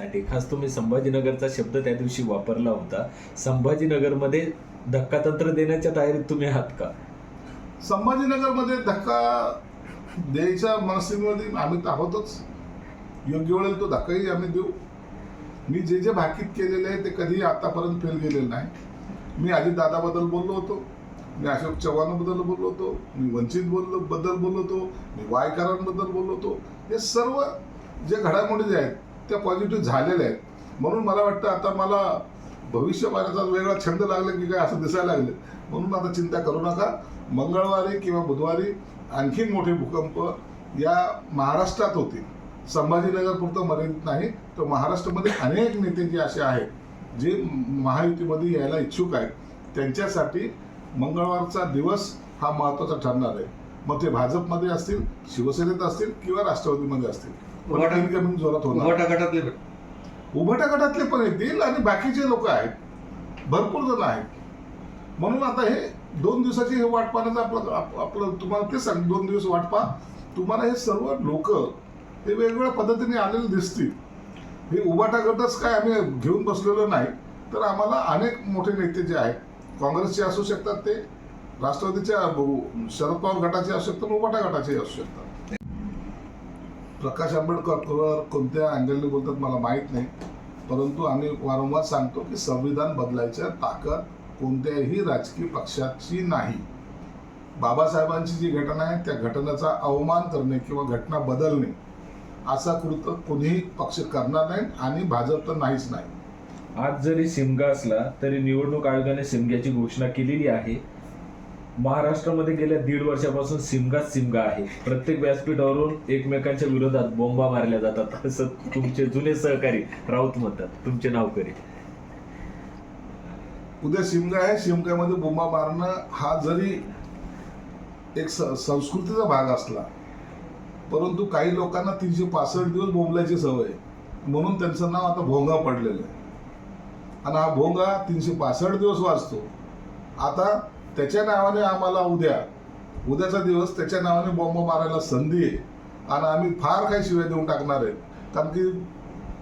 साठी. खास तुम्ही संभाजीनगरचा शब्द त्या दिवशी वापरला होता. संभाजीनगरमध्ये धक्कातंत्र देण्याच्या तयारीत तुम्ही आहात का? संभाजीनगरमध्ये धक्का द्यायच्या मनस्थितीमध्ये आम्ही आहोतच. योग्य वेळेला तो धक्काही आम्ही देऊ. मी जे जे भाकीत केलेले आहे ते कधीही आतापर्यंत फेल गेलेलं नाही. मी आधी दादाबद्दल बोललो होतो. मी अशोक चव्हाणाबद्दल बोललो होतो. मी वंचित बोललो बद्दल बोललो होतो. मी वायकरांबद्दल बोललो होतो. हे सर्व जे घडामोडी जे आहेत त्या पॉझिटिव्ह झालेल्या आहेत. म्हणून मला वाटतं आता मला भविष्य पाहण्याचा वेगळा छंद लागला की काय असं दिसायला लागलं. म्हणून आता चिंता करू नका. मंगळवारी किंवा बुधवारी आणखीन मोठे भूकंप या महाराष्ट्रात होतील. संभाजीनगर पुरतं मर्यादित नाही तर महाराष्ट्रामध्ये अनेक नेते जे असे आहेत जे महायुतीमध्ये यायला इच्छुक आहेत. त्यांच्यासाठी मंगळवारचा दिवस हा महत्त्वाचा ठरणार आहे. मग ते भाजपमध्ये असतील शिवसेनेत असतील किंवा राष्ट्रवादीमध्ये असतील. उभाटा- इनकमिंग जोरात होणार. उभटा गटातले उभट्या गटातले पण येतील आणि बाकीचे लोक आहेत. भरपूर जण आहेत. म्हणून आता हे दोन दिवसाची हे वाट पाहण्याचं आपलं आप- आपलं तुम्हाला ते सांग दोन दिवस वाट पहा. तुम्हाला हे सर्व लोक हे वेगवेगळ्या पद्धतीने आलेले दिसतील. हे उभाटा गटच काय आम्ही घेऊन बसलेलो नाही. तर आम्हाला अनेक मोठे नेते जे आहेत काँग्रेसचे असू शकतात ते राष्ट्रवादीच्या शरद पवार गटाचे असू शकतात उभाटा गटाचे असू शकतात. प्रकाश आंबेडकर कोणत्या अँगलने बोलतात मला माहीत नाही. परंतु आम्ही वारंवार सांगतो की संविधान बदलायच्या ताकद कोणत्याही राजकीय पक्षाची नाही. बाबासाहेबांची जी घटना आहे त्या घटनेचा अवमान करणे किंवा घटना बदलणे असा कृत कोणीही पक्ष करणार नाही आणि भाजप तर नाहीच नाही. आज जरी सिमगा असला तरी निवडणूक आयोगाने सिमग्याची घोषणा केलेली आहे. महाराष्ट्रामध्ये गेल्या दीड वर्षापासून सिमगाच सिमगा आहे. प्रत्येक व्यासपीठावरून एकमेकांच्या विरोधात बोंबा मारल्या जातात. असं तुमचे जुने सहकारी राऊत म्हणतात. तुमचे नावकरी उद्या शिमगा आहे. शिमग्यामध्ये बोंबा मारणं हा जरी एक संस्कृतीचा भाग असला परंतु काही लोकांना तीनशे पासष्ट दिवस बोंबल्याची सवय. म्हणून त्यांचं नाव आता भोंगा पडलेलं आहे. आणि हा भोंगा तीनशे पासष्ट दिवस वाचतो. आता त्याच्या नावाने आम्हाला उद्या उद्याचा दिवस त्याच्या नावाने बॉम्ब मारायला संधी आहे. आणि आम्ही फार काही शिव्या देऊन टाकणार आहेत. कारण की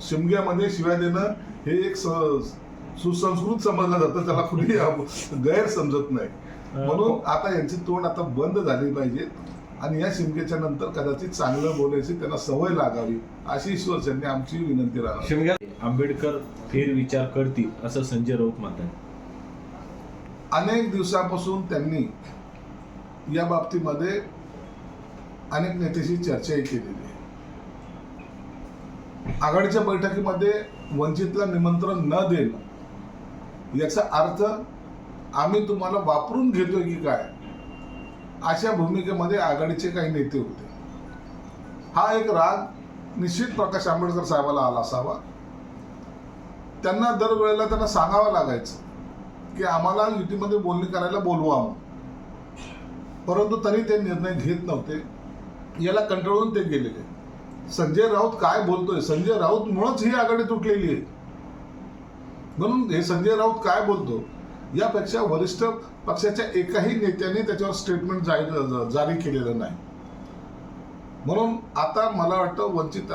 शिमग्यामध्ये शिव्या देणं हे एक सुसंस्कृत समजलं जातं. त्याला कुणी गैर समजत नाही. म्हणून आता यांची तोंड आता बंद झाली पाहिजे. आणि या शिमग्याच्या नंतर कदाचित चांगलं बोलायची त्यांना सवय लागावी अशी शिवसेने आमची विनंती राहणार. शिमग्या आंबेडकर फेरविचार करतील असं संजय राऊत म्हणतात. अनेक दिवसापासून त्यांनी या बाबतीमध्ये अनेक नेत्याशी चर्चाही केलेली आहे. आघाडीच्या बैठकीमध्ये वंचितला निमंत्रण न देणं याचा अर्थ आम्ही तुम्हाला वापरून घेतोय की काय अशा भूमिकेमध्ये आघाडीचे काही नेते होते. हा एक राग निश्चित प्रकाश आंबेडकर साहेबाला आला असावा. त्यांना दरवेळेला त्यांना सांगावं लागायचं. की आम्हाला युतीमध्ये बोलणी करायला बोलवा परंतु तरी ते निर्णय घेत नव्हते. याला कंटाळून ते गेलेले. संजय राऊत काय बोलतोय? संजय राऊत मुळेच ही आघाडी तुटलेली आहे. म्हणून हे संजय राऊत काय बोलतो? यापेक्षा वरिष्ठ पक्षाच्या एकाही नेत्याने त्याच्यावर स्टेटमेंट जाहीर जारी केलेलं नाही. म्हणून आता मला वाटतं वंचित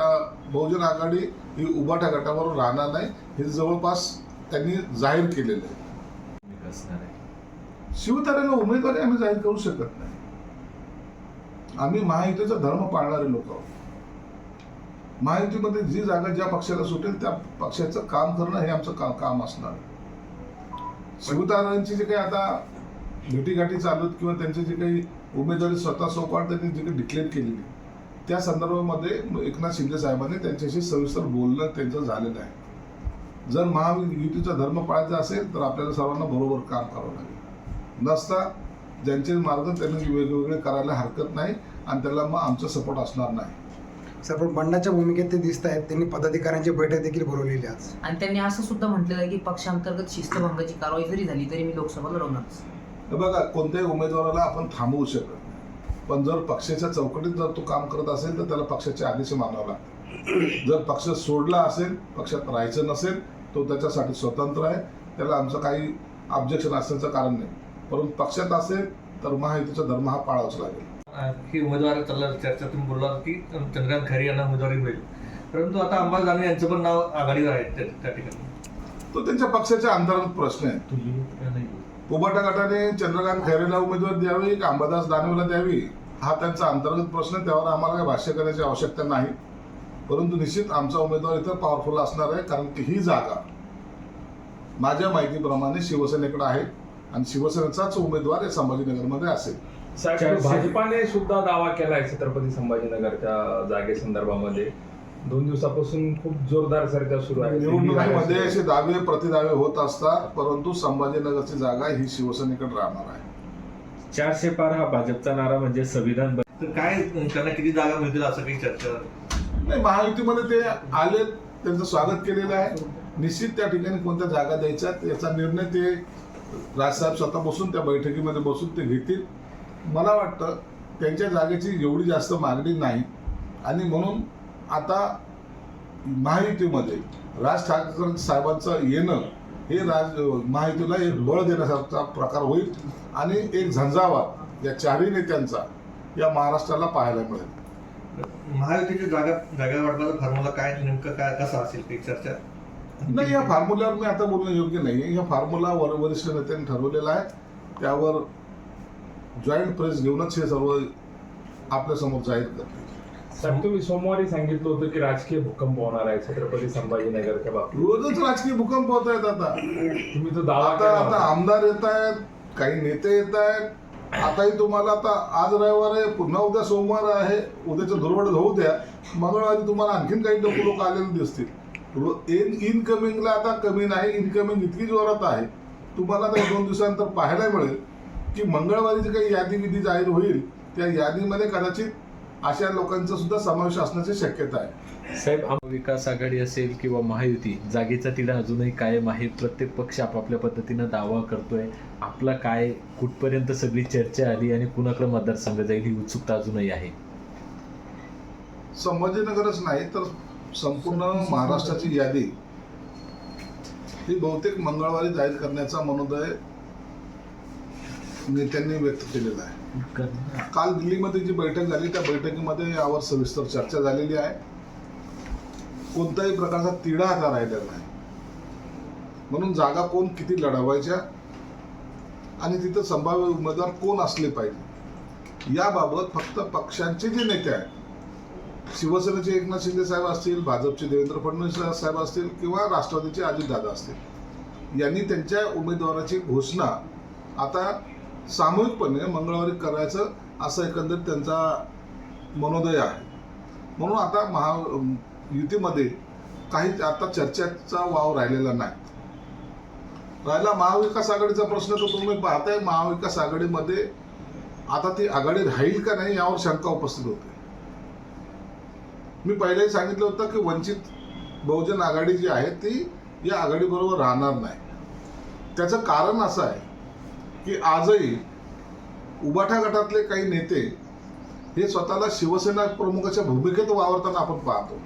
बहुजन आघाडी ही उभाट्या गटावर राहणार नाही. हे जवळपास त्यांनी जाहीर केलेलं आहे. असणार आहे. शिवतारेला उमेदवारी आम्ही जाहीर करू शकत नाही. आम्ही महायुतीचा धर्म पाळणारे लोक आहोत. महायुतीमध्ये जी जागा ज्या पक्षाला सुटेल त्या पक्षाचं काम करणं हे आमचं का, काम असणार. शिवतारांची जे काही आता भेटीगाठी चालू आहेत किंवा त्यांचे जे काही उमेदवारी स्वतः सोपाट त्यांनी जे काही डिक्लेअर केलेली त्या संदर्भामध्ये एकनाथ शिंदे साहेबांनी त्यांच्याशी सविस्तर बोलणं त्यांचं झालेलं आहे. जर महायुतीचा धर्म पाळायचा असेल तर आपल्याला सर्वांना बरोबर काम करावं लागेल. नसता ज्यांचे मार्ग त्यांनी वेगवेगळे करायला हरकत नाही आणि त्याला मग आमचा सपोर्ट असणार नाही. सर पण बंडाच्या भूमिकेत ते दिसत आहेत. त्यांनी पदाधिकाऱ्यांची बैठक देखील बोलवलेली आज. आणि त्यांनी असं सुद्धा म्हटलेलं आहे की पक्षांतर्गत शिस्तभंगाची कारवाई जरी झाली तरी मी लोकसभा लढवणारच हे बघा कोणत्याही उमेदवाराला आपण थांबवू शकत पण जर पक्षाच्या चौकटीत जर तो काम करत असेल तर त्याला पक्षाचे आदेश मानावं लागतं जर पक्ष सोडला असेल पक्षात राहायचं नसेल तो त्याच्यासाठी स्वतंत्र आहे. त्याला आमचं काही ऑब्जेक्शन असण्याचं कारण नाही. परंतु पक्षात असेल तर महायुतीचा धर्म हा पाळावाच लागेल. ही उमेदवार चर्चा तुम्ही बोललात की चंद्रकांत खैरे यांना उमेदवारी मिळेल. परंतु आता अंबादास यांचं पण नाव आघाडीवर आहे त्या त्या ठिकाणी. तो त्यांच्या पक्षाच्या अंतर्गत प्रश्न आहे. उबाटा गटाने चंद्रकांत खैरेला उमेदवारी द्यावी का अंबादास दानवेला द्यावी हा त्यांचा अंतर्गत प्रश्न आहे. त्यावर आम्हाला काही भाष्य करण्याची आवश्यकता नाही. परंतु निश्चित आमचा उमेदवार इथं पॉवरफुल असणार आहे कारण की ही जागा माझ्या माहितीप्रमाणे शिवसेनेकडे आहे आणि शिवसेनेचाच उमेदवार या संभाजीनगरमध्ये असेल. साहेब भाजपाने सुद्धा दावा केलाय छत्रपती संभाजीनगरच्या जागेसंदर्भामध्ये दोन दिवसापासून खूप जोरदार चर्चा सुरू आहे. निवडणुकीमध्ये असे दावे प्रतिदावे होत असतात परंतु संभाजीनगरची जागा ही शिवसेनेकडे राहणार आहे. चारशे पार हा भाजपचा नारा म्हणजे संविधान तर काय त्यांना किती जागा मिळतील असं काही चर्चा नाही महायुतीमध्ये ते आले त्यांचं स्वागत केलेलं आहे. निश्चित त्या ठिकाणी कोणत्या जागा द्यायच्या याचा निर्णय ते राजसाहेब स्वतः बसून त्या बैठकीमध्ये बसून ते घेतील. मला वाटतं त्यांच्या जागेची एवढी जास्त मागणी नाही. आणि म्हणून आता महायुतीमध्ये राज ठाकरे साहेबांचं येणं हे राज महायुतीला एक बळ देण्यासारखा प्रकार होईल आणि एक झंझावात या चारही नेत्यांचा या महाराष्ट्राला पाहायला मिळेल. महायुतीची जागा जागा वाटपाचा फॉर्म्युला काय नेमकं काय कसा असेल काही चर्चा? नाही या फॉर्म्युल्यावर मी आता बोलणं योग्य नाही या फॉर्म्युला वर वरिष्ठ नेत्यांनी ठरवलेला आहे. त्यावर जॉईंट प्रेस घेऊनच हे सर्व आपल्यासमोर जाहीर करतील. साहेब तुम्ही सोमवारी सांगितलं होतं की राजकीय भूकंप होणार आहे छत्रपती संभाजीनगरच्या बाबतीत. रोजच राजकीय भूकंप होत आहेत आता. तुम्ही तो दावा आता केला आता होता. आमदार येत आहेत काही नेते येत आहेत आताही तुम्हाला आता आज रविवार आहे पुन्हा उद्या सोमवार आहे उद्याचं धुरवड होऊ द्या. मंगळवारी तुम्हाला आणखीन काही लोक लोक आलेले दिसतील. इन इनकमिंगला आता कमी नाही इनकमिंग इतकी जोरात आहे. तुम्हाला आता दोन दिवसानंतर पाहायला मिळेल की मंगळवारी जी काही यादी विधी जाहीर होईल. त्या यादीमध्ये कदाचित अशा लोकांचा सुद्धा समावेश असण्याची शक्यता आहे. साहेब आम- विकास आघाडी असेल किंवा महायुती जागेचा तिढा अजूनही कायम आहे. प्रत्येक पक्ष आपापल्या पद्धतीनं दावा करतोय. आपला काय कुठपर्यंत सगळी चर्चा आली आणि कुणाकडे मतदारसंघ जाईल ही उत्सुकता अजूनही आहे? संभाजीनगरच नाही तर संपूर्ण महाराष्ट्राची यादी ही बहुतेक मंगळवारी जाहीर करण्याचा मनोदय नेत्यांनी व्यक्त केलेला आहे. काल दिल्लीमध्ये जी बैठक झाली त्या बैठकीमध्ये यावर सविस्तर चर्चा झालेली आहे. कोणत्याही प्रकारचा तिढा आता राहिलेला नाही. म्हणून जागा कोण किती लढवायच्या आणि तिथं संभाव्य उमेदवार कोण असले पाहिजे याबाबत फक्त पक्षांचे जे नेते आहेत शिवसेनेचे एकनाथ शिंदे साहेब असतील भाजपचे देवेंद्र फडणवीस साहेब असतील किंवा राष्ट्रवादीचे अजितदादा असतील यांनी त्यांच्या उमेदवाराची घोषणा आता सामूहिकपणे मंगळवारी करायचं असं एकंदरीत त्यांचा मनोदय आहे. म्हणून आता महा युतीमध्ये काही आता चर्चेचा वाव राहिलेला नाही. राहिला महाविकास आघाडीचा प्रश्न तर तुम्ही पाहताय महाविकास आघाडीमध्ये आता ती आघाडी राहील का नाही यावर शंका उपस्थित होते. मी पहिलेही सांगितलं होतं की वंचित बहुजन आघाडी जी आहे ती या आघाडीबरोबर राहणार नाही. त्याचं कारण असं आहे की आजही उबाठा गटातले काही नेते हे स्वतःला शिवसेना प्रमुखाच्या भूमिकेत वावरताना आपण पाहतो.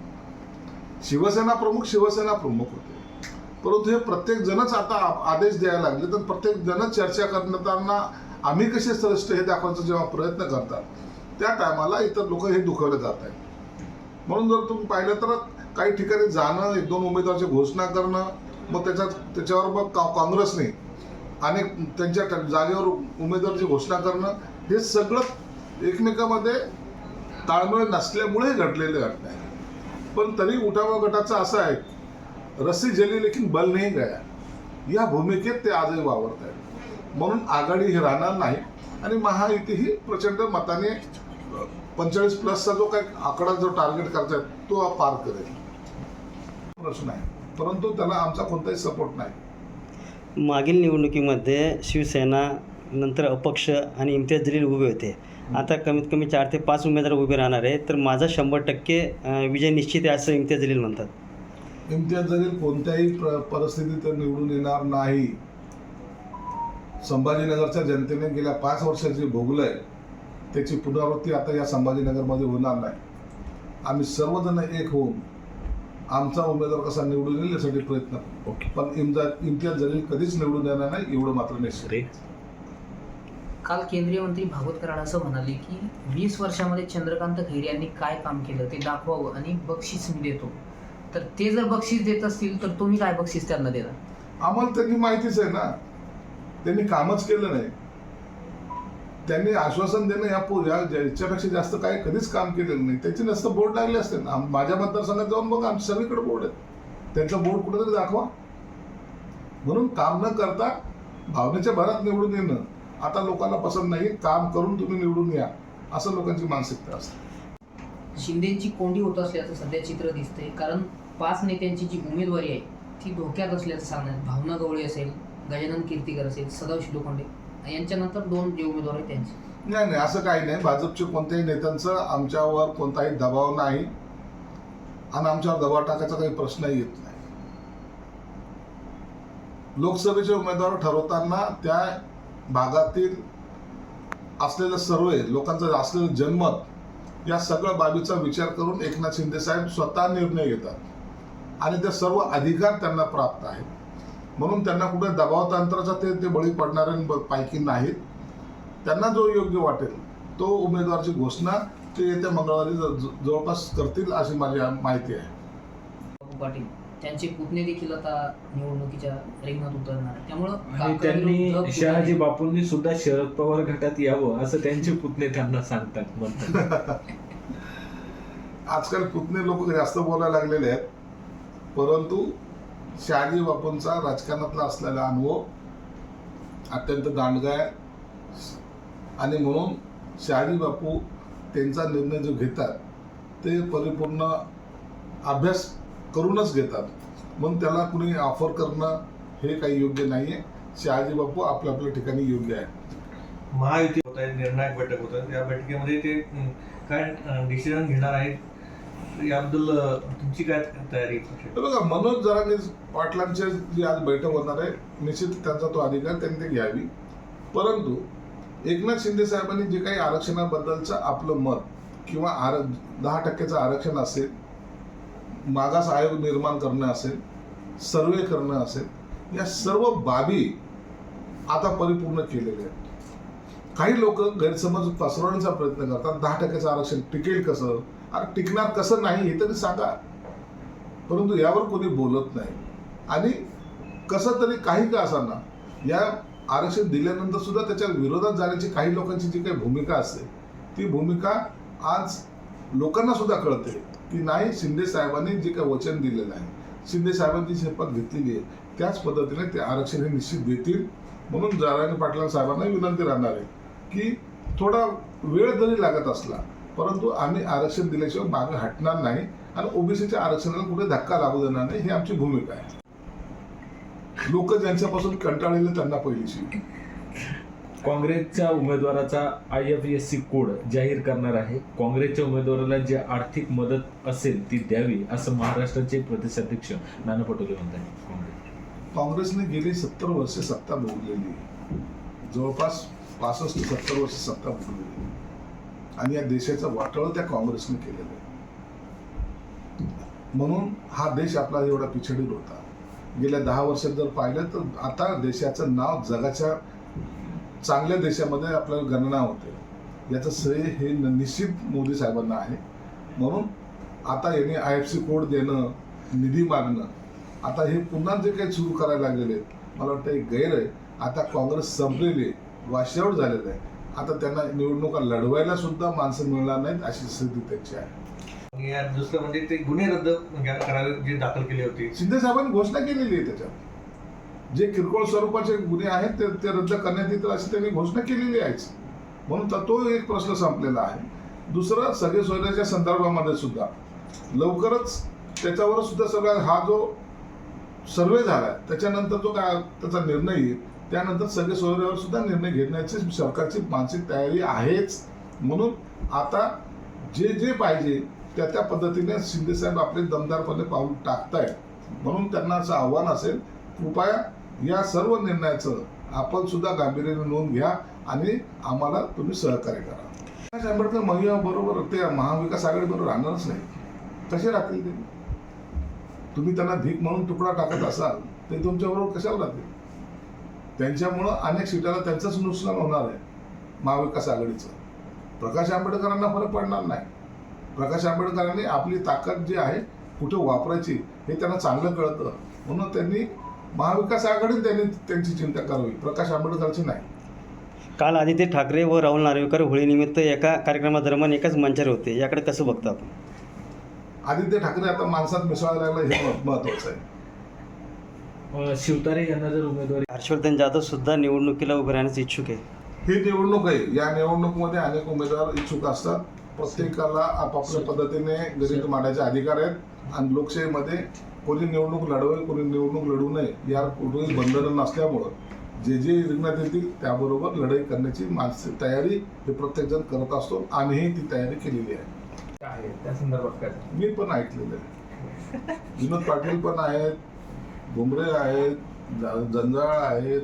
शिवसेना प्रमुख शिवसेना प्रमुख होते. परंतु हे प्रत्येक जणच आता आ- आदेश द्यायला लागले तर प्रत्येक जणच चर्चा करताना आम्ही कसे श्रेष्ठ हे दाखवायचा जेव्हा प्रयत्न करतात त्या टायमाला इतर लोक हे दुखवले जात आहेत. म्हणून जर तुम्ही पाहिलं तर काही ठिकाणी जाणं एक दोन उमेदवाराची घोषणा करणं मग त्याच्यात त्याच्यावर मग का- काँग्रेसने आणि त्यांच्या जागेवर उमेदवाराची घोषणा करणं हे सगळं एकमेकामध्ये ताळमेळ नसल्यामुळे घडलेले घटना आहे पण तरी उठावा गटाचा असा आहे रस्सी जली लेकिन बल नाही गया. या भूमिकेत ते आजही वावरत आहेत म्हणून आघाडी ही राहणार नाही आणि महायुती ही प्रचंड मताने पंचेचाळीस प्लसचा जो काही आकडा जो टार्गेट करतायत तो पार करेल. प्रश्न आहे. परंतु त्याला आमचा कोणताही सपोर्ट नाही. मागील निवडणुकीमध्ये शिवसेना नंतर अपक्ष आणि इम्तियाज जलील उभे होते. आता कमीत कमी चार ते पाच उमेदवार उभे राहणार आहे तर माझा शंभर टक्के विजय निश्चित आहे असं इम्तियाज जलील म्हणतात. इम्तियाज जलील कोणत्याही प्र- परिस्थितीत निवडून येणार नाही. संभाजीनगरच्या जनतेने गेल्या पाच वर्षाची भोगलंय त्याची पुनरावृत्ती आता या संभाजीनगरमध्ये होणार नाही. आम्ही सर्वजण एक होऊन आमचा उमेदवार कसा निवडून येईल यासाठी प्रयत्न पण इम्तियाज इम्तियाज जलील कधीच निवडून येणार नाही एवढं मात्र निश्चित काल केंद्रीय मंत्री भागवत कराड असं म्हणाले की वीस वर्षामध्ये चंद्रकांत खैरे यांनी काय काम केलं ते दाखवावं आणि बक्षीस मी देतो. तर ते जर बक्षीस देत असतील तर तुम्ही काय बक्षीस त्यांना देणार? आम्हाला त्यांनी माहितीच आहे ना. त्यांनी कामच केलं नाही. त्यांनी आश्वासन देणं या पो- याच्यापेक्षा जास्त काय कधीच काम केलेलं नाही. त्याचे नसतं बोर्ड लागले असते ना. माझ्या मतदारसंघात जाऊन बघा आमच्या सगळीकडे बोर्ड आहेत. त्यांचं बोर्ड कुठेतरी दाखवा. म्हणून काम न करता भावनेच्या भरात निवडून येणं. आता लोकांना पसंत नाही काम करून तुम्ही निवडून या असं लोकांची मानसिकता असते. शिंदेची कोंडी होत असल्याचं सध्या चित्र दिसतंय कारण पाच नेत्यांची जी उमेदवारी आहे ती धोक्यात असल्याचं सांगण्यात भावना गवळी असेल गजानन कीर्तीकर असेल सदाशिव लोखंडे यांच्यानंतर दोन जे उमेदवार आहेत त्यांचे. नाही नाही असं काही नाही. भाजपच्या कोणत्याही नेत्यांचं आमच्यावर कोणताही दबाव नाही आणि आमच्यावर दबाव टाकायचा काही प्रश्नही येत नाही. लोकसभेचे उमेदवार ठरवताना त्या भागातील असलेलं सर्वे लोकांचं असलेलं जनमत या सगळ्या बाबीचा विचार करून एकनाथ शिंदे साहेब स्वतः निर्णय घेतात. आणि ते सर्व अधिकार त्यांना प्राप्त आहेत. म्हणून त्यांना कुठे दबावतंत्राचा ते ते बळी पडणाऱ्यांपैकी नाहीत. त्यांना जो योग्य वाटेल तो उमेदवाराची घोषणा ते येत्या मंगळवारी ज- जवळपास करतील अशी माझी माहिती आहे. पाटील त्यांचे पुतणे देखील आता निवडणुकीच्या रिंगणात उतरणार. त्यामुळं त्यांनी शहाजी बापूंनी सुद्धा शरद पवार गटात यावं असं त्यांचे पुतणे त्यांना सांगतात म्हणतात. आजकाल पुतणे लोक जास्त बोलायला लागलेले आहेत. परंतु शहाजी बापूंचा राजकारणातला असलेला अनुभव अत्यंत दांडगा आहे. आणि म्हणून शहाजी बापू त्यांचा निर्णय जो घेतात ते परिपूर्ण अभ्यास करूनच घेतात. म्हणून त्याला कुणी ऑफर करणं हे काही योग्य नाही आहे शहाजी बापू आपल्या आपल्या ठिकाणी योग्य आहे महायुती होत आहे निर्णायक बैठक होत आहे या बैठकीमध्ये ते काय डिसिजन घेणार आहेत? याबद्दल तुमची काय तयारी बघा मनोज जरांगे पाटलांचे जी आज बैठक होणार आहे निश्चित त्यांचा तो अधिकार त्यांनी ते घ्यावी. परंतु एकनाथ शिंदे साहेबांनी जे काही आरक्षणाबद्दलचं आपलं मत किंवा आर दहा टक्क्याचं आरक्षण असेल मागास आयोग निर्माण करणं असेल सर्वे करणं असेल या सर्व बाबी आता परिपूर्ण केलेल्या आहेत. काही लोक गैरसमज पसरवण्याचा प्रयत्न करतात दहा टक्क्याचं आरक्षण टिकेल कसं? अरे टिकणार कसं नाही हे तरी सांगा. परंतु यावर कोणी बोलत नाही. आणि कसं तरी काही का असाना या आरक्षण दिल्यानंतर सुद्धा त्याच्या विरोधात जाण्याची काही लोकांची जी काही भूमिका असते ती भूमिका आज लोकांना सुद्धा कळते. की नाही शिंदे साहेबांनी जे काही वचन दिलेलं आहे शिंदे साहेबांची शपथ घेतलेली आहे त्याच पद्धतीने ते आरक्षण हे निश्चित देतील. म्हणून जारायण पाटील साहेबांना विनंती राहणार आहे की थोडा वेळ जरी लागत असला परंतु आम्ही आरक्षण दिल्याशिवाय मागे हटणार नाही आणि ओबीसीच्या आरक्षणाला कुठे धक्का लागू देणार नाही ही आमची भूमिका आहे. लोक ज्यांच्यापासून कंटाळलेले त्यांना पहिलीशी. काँग्रेसच्या उमेदवाराचा I F S C code जाहीर करणार आहे. काँग्रेसच्या उमेदवाराला जी आर्थिक मदत असेल ती द्यावी असं महाराष्ट्राचे प्रदेशाध्यक्ष नाना पटोले म्हणतात काँग्रेस. काँग्रेसने गेली सत्तर वर्ष सत्ता भोगलेली. जवळपास पासष्ट सत्तर वर्ष सत्ता भोगलेली. आणि या देशाचं वाटळ त्या काँग्रेसने केलेलं आहे. म्हणून हा देश आपला एवढा पिछडील होता. गेल्या दहा वर्षात जर पाहिलं तर आता देशाचं नाव जगाच्या चांगल्या देशामध्ये आपल्याला गणना होते. याचं श्रेय हे निश्चित मोदी साहेबांना आहे. म्हणून आता यांनी आय एफ सी कोड देणं निधी मागणं आता हे पुन्हा जे काही सुरू करायला लागलेले आहेत मला वाटतं एक गैर आहे. आता काँग्रेस संपलेली आहे वाशेवर झालेलं आहे. आता त्यांना निवडणुका लढवायला सुद्धा माणसं मिळणार नाहीत अशी स्थिती त्यांची आहे. दुसरं म्हणजे ते गुन्हे रद्द करावे जे दाखल केले होते. शिंदे साहेबांनी घोषणा केलेली आहे त्याच्यात जे किरकोळ स्वरूपाचे गुन्हे आहेत ते ते रद्द करण्यात येतील अशी त्यांनी घोषणा केलेली आहेच म्हणून तर तो एक प्रश्न संपलेला आहे. दुसरं सगळे सोयऱ्याच्या संदर्भामध्ये सुद्धा. लवकरच त्याच्यावर सुद्धा सगळा हा जो सर्वे झाला त्याच्यानंतर जो काय त्याचा निर्णय येईल. त्यानंतर सगळे सोयऱ्यावर सुद्धा निर्णय घेण्याची सरकारची मानसिक तयारी आहेच. म्हणून आता जे जे पाहिजे त्या त्या पद्धतीने शिंदे साहेब आपले दमदारपणे पाऊल टाकतायत. म्हणून त्यांना असं आव्हान असेल कृपया या सर्व निर्णयाचं आपण सुद्धा गांभीर्याने नोंद घ्या आणि आम्हाला तुम्ही सहकार्य करा. प्रकाश आंबेडकर महिला बरोबर ते महाविकास आघाडी बरोबर राहणारच नाही. कसे राहतील ते? तुम्ही त्यांना भीक म्हणून तुकडा टाकत असाल ते तुमच्याबरोबर कशाला राहतील? त्यांच्यामुळं अनेक सीटाला त्यांचंच नुकसान होणार आहे महाविकास आघाडीचं. प्रकाश आंबेडकरांना फरक पडणार नाही. प्रकाश आंबेडकरांनी आपली ताकद जी आहे कुठे वापरायची हे त्यांना चांगलं कळतं. म्हणून त्यांनी महाविकास आघाडीत त्यांनी त्यांची चिंता करावी. प्रकाश आंबेडकरची नाही. काल आदित्य ठाकरे व राहुल नार्वेकर होळीनिमित्त एका कार्यक्रमादरम्यान एकाच मंचावर होते. याकडे कसं बघता आपण? आदित्य ठाकरे आता माणसात मिसळायला लागला हे मह- महत्वाचं आहे. शिवतारे यांना जर उमेदवारी हर्षवर्धन जाधव सुद्धा निवडणुकीला उभे राहण्यास इच्छुक आहे. ही निवडणूक आहे. या निवडणुकीमध्ये अनेक उमेदवार इच्छुक असतात. प्रत्येकाला आपापल्या पद्धतीने गणित मांडायचे अधिकार आहेत. आणि लोकशाहीमध्ये कोणी निवडणूक लढवेल कोणी निवडणूक लढवू नये या कुठेही बंधनं नसल्यामुळं जे जे रिंगणात येतील त्याबरोबर लढाई करण्याची मानसिक तयारी हे प्रत्येकजण करत असतो. आम्हीही ती तयारी केलेली आहे. त्या संदर्भात काय मी पण ऐकलेलं आहे. विनोद पाटील पण आहेत भुमरे आहेत जंजाळ आहेत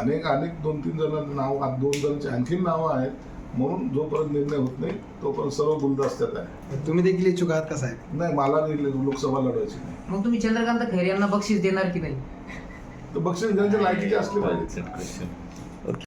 अनेक अनेक दोन तीन जण नाव दोन जणांची आणखीन नावं आहेत. म्हणून जोपर्यंत निर्णय होत नाही तोपर्यंत सर्व गुलदस्त्यात आहे. तुम्ही देखील इच्छुक आहात का साहेब? नाही मला नाही लोकसभा लढवायची. नाही मग तुम्ही चंद्रकांत खैरे यांना बक्षीस देणार की नाही? तर बक्षीस घेण्याच्या लायकीचे असले पाहिजे.